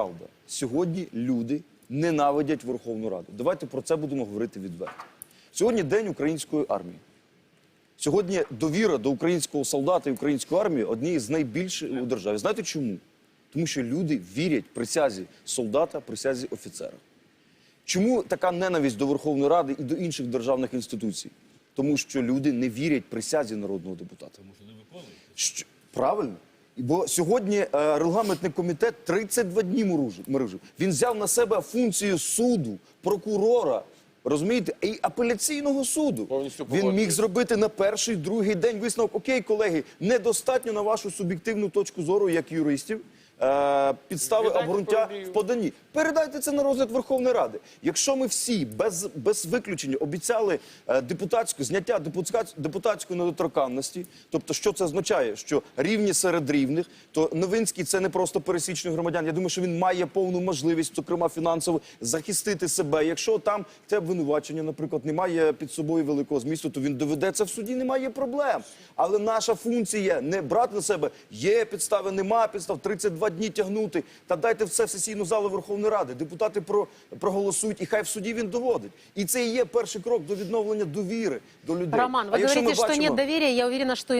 правда. Сьогодні люди ненавидять Верховну Раду. Давайте про це будемо говорити відверто. Сьогодні день української армії. Сьогодні довіра до українського солдата і української армії однієї з найбільших у державі. Знаєте чому? Тому що люди вірять присязі солдата, присязі офіцера. Чому така ненависть до Верховної Ради і до інших державних інституцій? Тому що люди не вірять присязі народного депутата. Тому що не виконують. Правильно. Бо сьогодні е, регламентний комітет 32 дні мережив. Він взяв на себе функцію суду, прокурора, розумієте, і апеляційного суду. Повністю Він міг зробити на перший, другий день висновок. Окей, колеги, недостатньо на вашу суб'єктивну точку зору, як юристів. Е, Підстави Віддайте обґрунтя в поданні. Передайте це на розгляд Верховної Ради. Якщо ми всі без, без виключення обіцяли е, депутатську зняття депутатськ- депутатської недоторканності, тобто що це означає, що рівні серед рівних, то Новинський це не просто пересічний громадян. Я думаю, що він має повну можливість, зокрема фінансово, захистити себе. Якщо там те обвинувачення, наприклад, немає під собою великого змісту, то він доведеться в суді, немає проблем. Але наша функція не брати на себе є підстави, нема підстав, 32 дні тягнути. Та дайте все в сесійну залу Верховної Ради. Депутати про, проголосують, і хай в суді він доводить. І це і є перший крок до відновлення довіри до людей. Роман, А вы якщо говорите, що бачимо- нет доверия. Я уверена, что